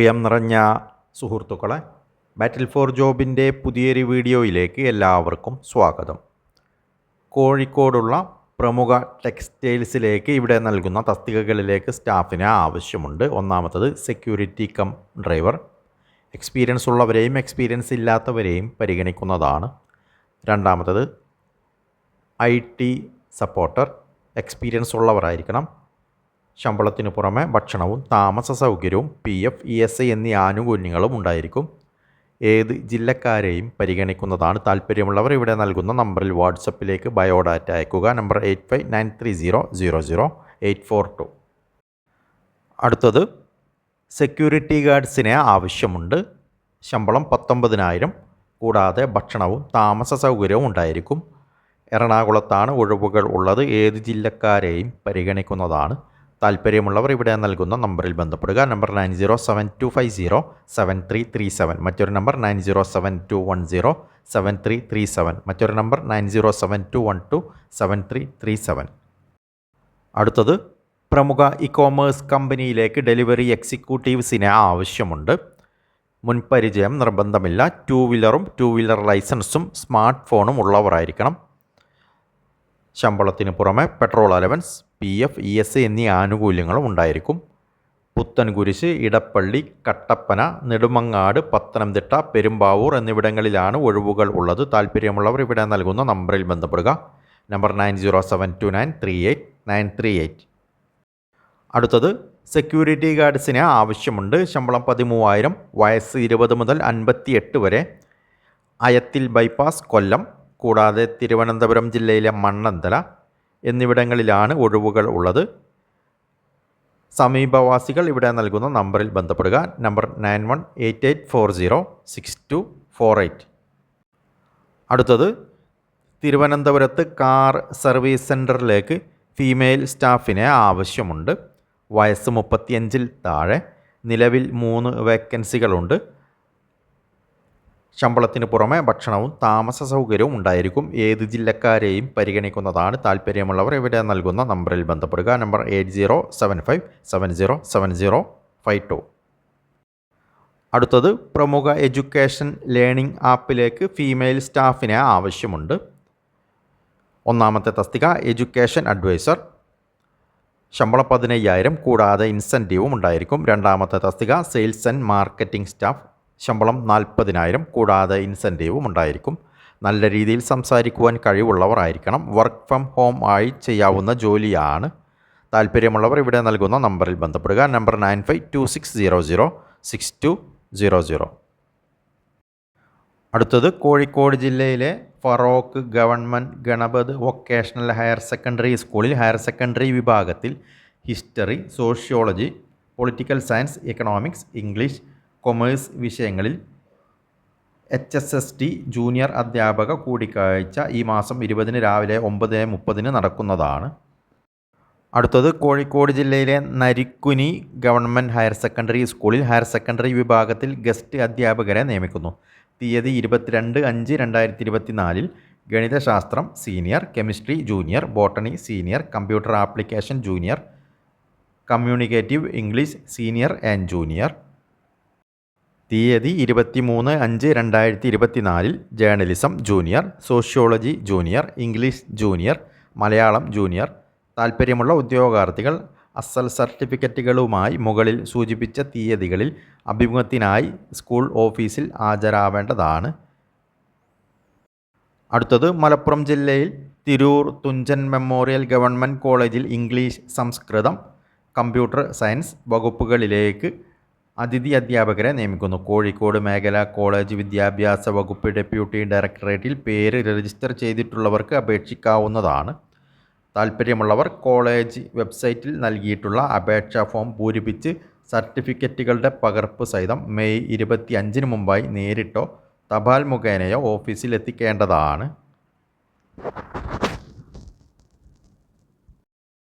പ്രിയം നിറഞ്ഞ സുഹൃത്തുക്കളെ ബാറ്റിൽ ഫോർ ജോബിന്റെ പുതിയൊരു വീഡിയോയിലേക്ക് എല്ലാവർക്കും സ്വാഗതം. കോഴിക്കോടുള്ള പ്രമുഖ ടെക്സ്റ്റൈൽസിലേക്ക് ഇവിടെ നൽകുന്ന തസ്തികകളിലേക്ക് സ്റ്റാഫിന് ആവശ്യമുണ്ട്. ഒന്നാമത്തത് സെക്യൂരിറ്റി കം ഡ്രൈവർ എക്സ്പീരിയൻസ് ഉള്ളവരെയും എക്സ്പീരിയൻസ് ഇല്ലാത്തവരെയും പരിഗണിക്കുന്നതാണ്. രണ്ടാമത്തത് ഐ ടി സപ്പോർട്ടർ എക്സ്പീരിയൻസ് ഉള്ളവരായിരിക്കണം. ശമ്പളത്തിന് പുറമെ ഭക്ഷണവും താമസ സൗകര്യവും P F E S I എന്നീ ആനുകൂല്യങ്ങളും ഉണ്ടായിരിക്കും. ഏത് ജില്ലക്കാരെയും പരിഗണിക്കുന്നതാണ് താല്പര്യമുള്ളവർ. ഇവിടെ നൽകുന്ന നമ്പറിൽ വാട്സപ്പിലേക്ക് ബയോഡാറ്റ അയക്കുക. Number eight five nine three zero zero zero eight four two. അടുത്തത് സെക്യൂരിറ്റി ഗാർഡ്സിനെ ആവശ്യമുണ്ട്. ശമ്പളം പത്തൊമ്പതിനായിരം കൂടാതെ ഭക്ഷണവും താമസ സൗകര്യവും ഉണ്ടായിരിക്കും. എറണാകുളത്താണ് ഒഴിവുകൾ ഉള്ളത്. ഏത് ജില്ലക്കാരെയും പരിഗണിക്കുന്നതാണ് താല്പര്യമുള്ളവർ ഇവിടെ നൽകുന്ന നമ്പറിൽ ബന്ധപ്പെടുക. Number nine zero seven two five zero seven three three seven. മറ്റൊരു number nine zero seven two one zero seven three three seven. മറ്റൊരു number nine zero seven two one two seven three three seven. അടുത്തത് പ്രമുഖ e commerce കമ്പനിയിലേക്ക് delivery എക്സിക്യൂട്ടീവ്സിനെ ആവശ്യമുണ്ട്. മുൻപരിചയം നിർബന്ധമില്ല. Two വീലറും ടു വീലർ ലൈസൻസും സ്മാർട്ട് ഫോണും ഉള്ളവരായിരിക്കണം. ശമ്പളത്തിന് പുറമെ petrol allowance P F E S എന്നീ ആനുകൂല്യങ്ങളും ഉണ്ടായിരിക്കും. പുത്തൻകുരിശ് ഇടപ്പള്ളി കട്ടപ്പന നെടുമങ്ങാട് പത്തനംതിട്ട പെരുമ്പാവൂർ എന്നിവിടങ്ങളിലാണ് ഒഴിവുകൾ ഉള്ളത്. താല്പര്യമുള്ളവർ ഇവിടെ നൽകുന്ന നമ്പറിൽ ബന്ധപ്പെടുക. Number nine zero seven two nine three eight nine three eight. അടുത്തത് സെക്യൂരിറ്റി ഗാർഡ്സിന് ആവശ്യമുണ്ട്. ശമ്പളം പതിമൂവായിരം വയസ്സ് ഇരുപത് മുതൽ അൻപത്തി എട്ട് വരെ. അയത്തിൽ ബൈപ്പാസ് കൊല്ലം കൂടാതെ തിരുവനന്തപുരം ജില്ലയിലെ മണ്ണന്തല എന്നിവിടങ്ങളിലാണ് ഒഴിവുകൾ ഉള്ളത്. സമീപവാസികൾ ഇവിടെ നൽകുന്ന നമ്പറിൽ ബന്ധപ്പെടുക. Number nine one eight eight four zero six two four eight. അടുത്തത് തിരുവനന്തപുരത്ത് കാർ സർവീസ് സെന്ററിലേക്ക് ഫീമെയിൽ സ്റ്റാഫിനെ ആവശ്യമുണ്ട്. വയസ്സ് മുപ്പത്തിയഞ്ചിൽ താഴെ നിലവിൽ മൂന്ന് വേക്കൻസികളുണ്ട്. ശമ്പളത്തിന് പുറമെ ഭക്ഷണവും താമസ സൗകര്യവും ഉണ്ടായിരിക്കും. ഏത് ജില്ലക്കാരെയും പരിഗണിക്കുന്നതാണ് താല്പര്യമുള്ളവർ. ഇവിടെ നൽകുന്ന നമ്പറിൽ ബന്ധപ്പെടുക. Number eight zero seven five seven zero seven zero five two. അടുത്തത് പ്രമുഖ എഡ്യൂക്കേഷൻ ലേണിംഗ് ആപ്പിലേക്ക് ഫീമെയിൽ സ്റ്റാഫിനെ ആവശ്യമുണ്ട്. ഒന്നാമത്തെ തസ്തിക എഡ്യൂക്കേഷൻ അഡ്വൈസർ. ശമ്പളം പതിനയ്യായിരം കൂടാതെ ഇൻസെന്റീവും ഉണ്ടായിരിക്കും. രണ്ടാമത്തെ തസ്തിക സെയിൽസ് ആൻഡ് മാർക്കറ്റിംഗ് സ്റ്റാഫ്. ശമ്പളം നാൽപ്പതിനായിരം കൂടാതെ ഇൻസെന്റീവും ഉണ്ടായിരിക്കും. നല്ല രീതിയിൽ സംസാരിക്കുവാൻ കഴിവുള്ളവർ ആയിരിക്കണം. വർക്ക് ഫ്രം ഹോം ആയി ചെയ്യാവുന്ന ജോലിയാണ് താല്പര്യമുള്ളവർ. ഇവിടെ നൽകുന്ന നമ്പറിൽ ബന്ധപ്പെടുക. Number nine five two six zero zero six two zero zero. അടുത്തത് കോഴിക്കോട് ജില്ലയിലെ Feroke government Ganapath vocational higher secondary സ്കൂളിൽ ഹയർ സെക്കൻഡറി വിഭാഗത്തിൽ history sociology political science economics English commerce വിഷയങ്ങളിൽ H S S T junior അധ്യാപക കൂടിക്കാഴ്ച ഈ മാസം ഇരുപതിന് രാവിലെ ഒമ്പത് മുപ്പതിന് നടക്കുന്നതാണ്. അടുത്തത് കോഴിക്കോട് ജില്ലയിലെ നരിക്കുനി ഗവൺമെന്റ് ഹയർ സെക്കൻഡറി സ്കൂളിൽ ഹയർ സെക്കൻഡറി വിഭാഗത്തിൽ ഗസ്റ്റ് അധ്യാപകരെ നിയമിക്കുന്നു. തീയതി ഇരുപത്തിരണ്ട് അഞ്ച് രണ്ടായിരത്തി ഇരുപത്തിനാലിൽ ഗണിതശാസ്ത്രം senior chemistry junior botany senior computer application junior communicative English senior and junior തീയതി ഇരുപത്തി മൂന്ന് അഞ്ച് രണ്ടായിരത്തി ഇരുപത്തിനാലിൽ journalism junior sociology junior English junior Malayalam junior താൽപ്പര്യമുള്ള ഉദ്യോഗാർത്ഥികൾ അസൽ സർട്ടിഫിക്കറ്റുകളുമായി മുകളിൽ സൂചിപ്പിച്ച തീയതികളിൽ അഭിമുഖത്തിനായി സ്കൂൾ ഓഫീസിൽ ഹാജരാവേണ്ടതാണ്. അടുത്തത് മലപ്പുറം ജില്ലയിൽ തിരൂർ തുഞ്ചൻ മെമ്മോറിയൽ ഗവൺമെന്റ് കോളേജിൽ ഇംഗ്ലീഷ് സംസ്കൃതം കമ്പ്യൂട്ടർ സയൻസ് വകുപ്പുകളിലേക്ക് അതിഥി അധ്യാപകരെ നിയമിക്കുന്നു. കോഴിക്കോട് മേഖല കോളേജ് വിദ്യാഭ്യാസ വകുപ്പ് ഡെപ്യൂട്ടി ഡയറക്ടറേറ്റിൽ പേര് രജിസ്റ്റർ ചെയ്തിട്ടുള്ളവർക്ക് അപേക്ഷിക്കാവുന്നതാണ്. താല്പര്യമുള്ളവർ കോളേജ് വെബ്സൈറ്റിൽ നൽകിയിട്ടുള്ള അപേക്ഷാ ഫോം പൂരിപ്പിച്ച് സർട്ടിഫിക്കറ്റുകളുടെ പകർപ്പ് സഹിതം മെയ് ഇരുപത്തി അഞ്ചിന് മുമ്പായി നേരിട്ടോ തപാൽ മുഖേനയോ ഓഫീസിൽ എത്തിക്കേണ്ടതാണ്.